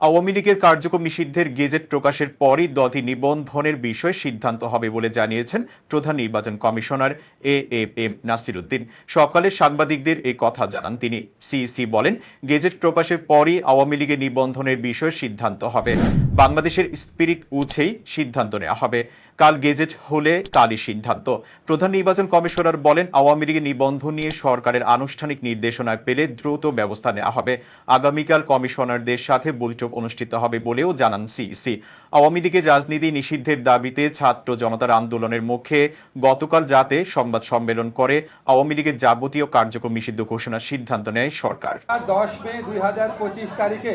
আওয়ামী লীগের কার্যক্রম নিষিদ্ধের গেজেট প্রকাশের পরই দলটি নিবন্ধনের বিষয়ে সিদ্ধান্ত হবে বলে জানিয়েছেন প্রধান নির্বাচন commissioner A F M Nasir Uddin সকালে সাংবাদিকদের এই কথা জানান তিনি। সিইসি বলেন, গেজেট প্রকাশের পরই আওয়ামী লীগের নিবন্ধনের বিষয়ে সিদ্ধান্ত হবে। বাংলাদেশের স্পিরিট উছেই সিদ্ধান্ত নেওয়া হবে। কাল গেজেট হলে কালই সিদ্ধান্ত। প্রধান নির্বাচন কমিশনার বলেন, আওয়ামী লীগের নিবন্ধন নিয়ে সরকারের আনুষ্ঠানিক নির্দেশনা পেলে দ্রুত ব্যবস্থা নেওয়া হবে। আগামীকাল কমিশনারদের সাথে বৈঠক অনুষ্ঠিত হবে বলেও জানান সিইসি। আওয়ামী লীগের রাজনীতি নিষিদ্ধের দাবিতে ছাত্র জনতার আন্দোলনের মুখে গতকাল রাতে সংবাদ সম্মেলন করে আওয়ামী লীগের যাবতীয় কার্যক্রম নিষিদ্ধ ঘোষণার সিদ্ধান্ত নেয় সরকার। দশ মে দুই হাজার পঁচিশ তারিখে